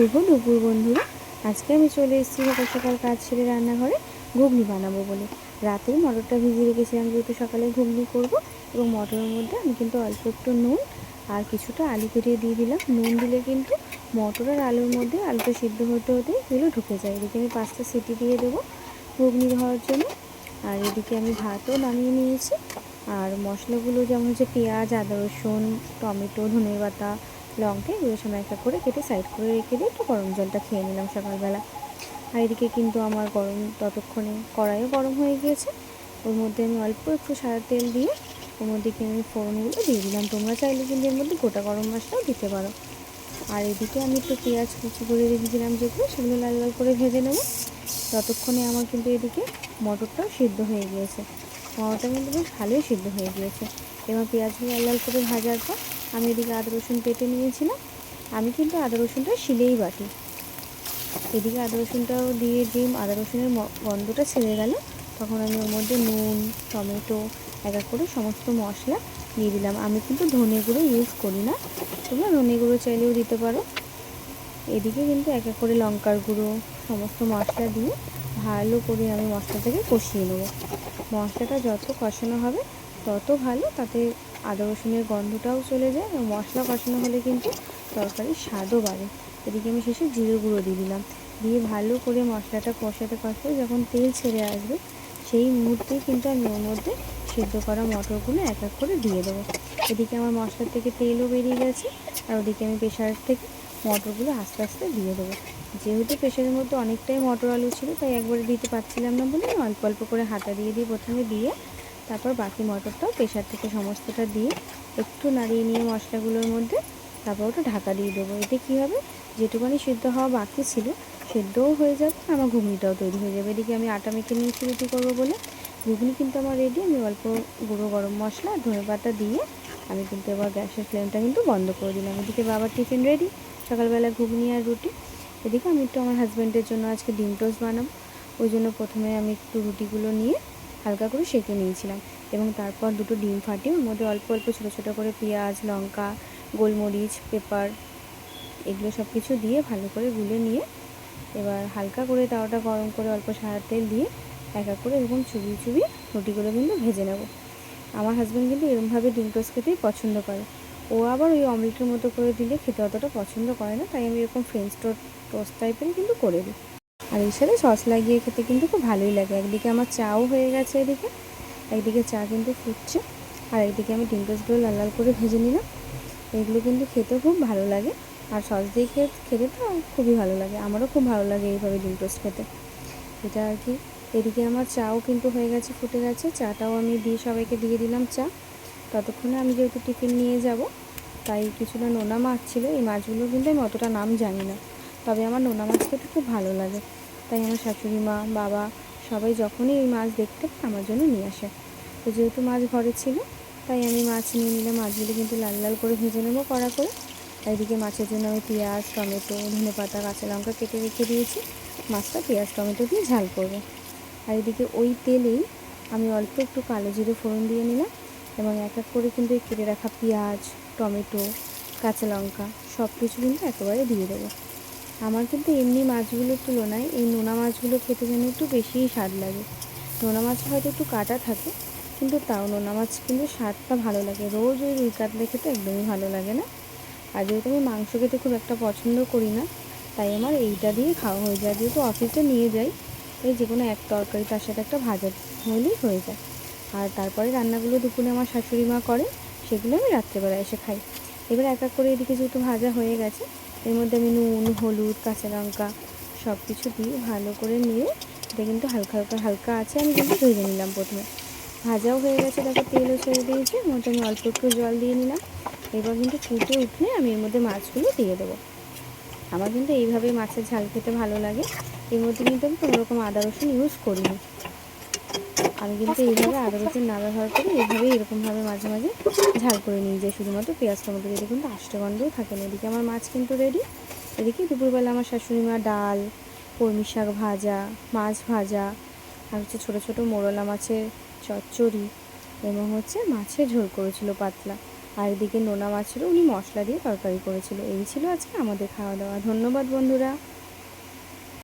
শুভ দুপুর, বন্ধুরা। আজকে আমি চলে এসেছি সকাল সকাল কাজ সেরে রান্নাঘরে ঘুগনি বানাবো বলে। রাতেই মটরটা ভিজিয়ে রেখেছিলাম, যেহেতু সকালে ঘুগনি করব এবং মটরের মধ্যে আমি কিন্তু অল্প একটু নুন আর কিছুটা আলু কেটে দিয়ে দিলাম। নুন দিলে কিন্তু মটর আর আলুর মধ্যে আলুটা সিদ্ধ হতে হতে এগুলো ঢুকে যায়। এদিকে আমি পাঁচটা সিটি দিয়ে দেবো ঘুগনি হওয়ার জন্য। আর এদিকে আমি ভাতও নামিয়ে নিয়েছি। আর মশলাগুলো যেমন হচ্ছে পেঁয়াজ, আদা রসুন, টমেটো ধনে পাতা লঙ্কা এগুলো সময় একটা করে কেটে সাইড করে রেখে দিয়ে একটু গরম জলটা খেয়ে নিলাম সকালবেলা। আর এদিকে কিন্তু আমার গরম ততক্ষণে কড়াইও গরম হয়ে গিয়েছে। ওর মধ্যে আমি অল্প একটু সাদা তেল দিয়ে ওর মধ্যে কি আমি ফোড়নগুলো দিয়ে দিলাম। তোমরা চাইলে কিন্তু এর মধ্যে গোটা গরম মশলাও দিতে পারো। আর এদিকে আমি একটু পেঁয়াজ কুচি করে রেখেছিলাম যেগুলো, সেগুলো লাল লাল করে ভেজে নেব। ততক্ষণে আমার কিন্তু এদিকে মটরটাও সিদ্ধ হয়ে গিয়েছে। মটরটা কিন্তু বেশ ভালোই সিদ্ধ হয়ে গিয়েছে। এবার পেঁয়াজগুলো লাল লাল করে ভাজার পর আমি এদিকে আদা, রসুন পেটে নিয়েছিলাম। আমি কিন্তু আদা, রসুনটা শিলেই বাটি। এদিকে আদা, রসুনটাও দিয়ে যে আদা, রসুনের গন্ধটা ছেড়ে গেল, তখন আমি ওর মধ্যে নুন, টমেটো, এক এক করে সমস্ত মশলা দিয়ে দিলাম। আমি কিন্তু ধনে গুঁড়ো ইউজ করি না। তোমরা ধনে গুঁড়ো চাইলেও দিতে পারো। এদিকে কিন্তু এক এক করে লঙ্কার গুঁড়ো, সমস্ত মশলা দিয়ে ভালো করে আমি মশলাটাকে কষিয়ে নেব। মশলাটা যত কষানো হবে, তত ভালো তাতে আদা রসুনের গন্ধটাও চলে যায় এবং মশলা কষানো হলে কিন্তু তরকারির স্বাদও বাড়ে। এদিকে আমি শেষে জিরে গুঁড়ো দিয়ে দিলাম। দিয়ে ভালো করে মশলাটা কষাতে কষাতে যখন তেল ছেড়ে আসবে, সেই মুহূর্তে কিন্তু আমি ওর মধ্যে সিদ্ধ করা মটরগুলো এক এক করে দিয়ে দেবো। এদিকে আমার মশলার থেকে তেলও বেরিয়ে গেছে আর ওদিকে আমি প্রেশার থেকে মটরগুলো আস্তে আস্তে দিয়ে দেবো। যেহেতু প্রেশারের মধ্যে অনেকটাই মটর আলু ছিল, তাই একবারে দিতে পারছিলাম না বলে অল্প অল্প করে হাতা দিয়ে দিয়ে প্রথমে দিয়ে তারপর বাকি মটরটাও প্রেশার থেকে সমস্তটা দিয়ে একটু নাড়িয়ে নিয়ে মশলাগুলোর মধ্যে তারপর ওটা ঢাকা দিয়ে দেবো। এতে কী হবে? যেটুকুনি সিদ্ধ হওয়া বাকি ছিল, সেদ্ধও হয়ে যাবে আমার ঘুগনিটাও তৈরি হয়ে যাবে। এদিকে আমি আটা মেখে নিয়েছি রুটি করব বলে। ঘুগনি কিন্তু আমার রেডি আমি অল্প গুঁড়ো গরম মশলা, ধনে পাতা দিয়ে আমি কিন্তু এবার গ্যাসের ফ্লেমটা কিন্তু বন্ধ করে দিলাম। এদিকে বাবার টিফিন রেডি সকালবেলা ঘুগনি আর রুটি। এদিকে আমি একটু আমার হাজব্যান্ডের জন্য আজকে ডিম টোস্ট বানাবো। ওই জন্য প্রথমে আমি একটু রুটিগুলো নিয়ে হালকা করে সেঁকে নিয়েছিলাম এবং তারপর দুটো ডিম ফাটিয়ে ওর মধ্যে অল্প অল্প ছোটো ছোটো করে পেঁয়াজ, লঙ্কা, গোলমরিচ, পেপার এগুলো সব কিছু দিয়ে ভালো করে গুলে নিয়ে এবার হালকা করে তাওয়াটা গরম করে অল্প সাদা তেল দিয়ে এক এক করে এরকম চুবিয়ে চুবিয়ে রুটিগুলো কিন্তু ভেজে নেব। আমার হাজব্যান্ড কিন্তু এরকমভাবে ডিম টোস্ট খেতেই পছন্দ করে। ও আবার ওই অমলেটের মতো করে দিলে খেতে অতটা পছন্দ করে না, তাই আমি এরকম ফ্রেঞ্চ টোস্ট টাইপের কিন্তু করে দিই। আর এর সাথে সস লাগিয়ে খেতে কিন্তু খুব ভালোই লাগে। একদিকে আমার চাও হয়ে গেছে এদিকে, একদিকে চা কিন্তু ফুটছে। আর একদিকে আমি ডিম টোস্টগুলো লাল লাল করে ভেজে নিলাম। এগুলো কিন্তু খেতে খুব ভালো লাগে। আর সস দিয়ে খেয়ে, খেতে তো খুবই ভালো লাগে। আমারও খুব ভালো লাগে এইভাবে ডিম টোস্ট খেতে। এটা আর কি। এদিকে আমার চাও কিন্তু হয়ে গেছে, ফুটে গেছে। চাটাও আমি দিয়ে সবাইকে দিয়ে দিলাম চা। ততক্ষণে আমি যেহেতু টিফিন নিয়ে যাব, তাই কিছুটা নোনা মাছ ছিল। এই মাছগুলো কিন্তু আমি অতটা নাম জানি না। তবে আমার নোনা মাছ খেতে খুব ভালো লাগে। তাই আমার শাশুড়ি মা, বাবা সবাই যখনই এই মাছ দেখতে আমার জন্য নিয়ে আসে। তো যেহেতু মাছ ঘরে ছিল, তাই আমি মাছ নিয়ে নিলাম। মাছগুলো কিন্তু লাল লাল করে ভেজে নেব কড়া করে। এদিকে মাছের জন্য আমি পেঁয়াজ, টমেটো, ধনে পাতা, কাঁচা লঙ্কা কেটে রেখে দিয়েছি। মাছটা পেঁয়াজ, টমেটো দিয়ে ঝাল করব। আর এদিকে ওই তেলেই আমি অল্প একটু কালো জিরে ফোড়ন দিয়ে নিলাম এবং এক এক করে কিন্তু এই কেটে রাখা পেঁয়াজ, টমেটো, কাঁচা লঙ্কা সব কিছু কিন্তু একেবারে দিয়ে দেবো। আমার কিন্তু এমনি মাছগুলোর তুলনায় এই নোনা মাছগুলো খেতে যেন একটু বেশিই স্বাদ লাগে। নোনা মাছ হয়তো একটু কাটা থাকে, কিন্তু তাও নোনা মাছ কিন্তু স্বাদটা ভালো লাগে। রোজ ওই রুই কাতলা খেতে একদমই ভালো লাগে না। আর যেহেতু আমি মাংস খেতে খুব একটা পছন্দ করি না, তাই আমার এইটা দিয়ে খাওয়া হয়ে যায়। যেহেতু অফিসে নিয়ে যাই এই যে কোনো এক তরকারি তার সাথে একটা ভাজা হলেই হয়ে যায়। আর তারপরে রান্নাগুলো দুপুরে আমার শাশুড়ি মা করে, সেগুলো আমি রাত্রেবেলা এসে খাই। এবার এক এক করে এদিকে যেহেতু ভাজা হয়ে গেছে এর মধ্যে আমি নুন, হলুদ, কাঁচা লঙ্কা সব কিছু দিয়ে ভালো করে নিয়ে এটা কিন্তু হালকা হালকা হালকা আছে, আমি কিন্তু ভেজে নিলাম প্রথমে। ভাজাও হয়ে গেছে তারপর তেলও ছেড়ে দিয়েছি এর মধ্যে আমি অল্প একটু জল দিয়ে নিলাম। এবার কিন্তু ফুটে উঠলে আমি এর মধ্যে মাছগুলো দিয়ে দেবো। আমার কিন্তু এইভাবে মাছের ঝাল খেতে ভালো লাগে। এর মধ্যে কিন্তু আমি কোনো রকম আদা রসুন ইউজ করিনি। আমি কিন্তু এইভাবে আদা রসুন না ব্যবহার করি এইভাবে এরকমভাবে মাঝে মাঝে ঝাল করে নিয়ে যাই শুধুমাত্র পেঁয়াজ টমেটো দিয়ে কিন্তু আষ্টে গন্ধও থাকে না। এদিকে আমার মাছ কিন্তু রেডি এদিকে দুপুরবেলা আমার শাশুড়ি মা ডাল কলমি শাক ভাজা মাছ ভাজা আর হচ্ছে ছোটো ছোটো মোরলা মাছের চচ্চড়ি এবং হচ্ছে মাছের ঝোল করেছিল পাতলা। আর এদিকে নোনা মাছেরও উনি মশলা দিয়ে তরকারি করেছিল। এই ছিল আজকে আমাদের খাওয়া দাওয়া ধন্যবাদ বন্ধুরা।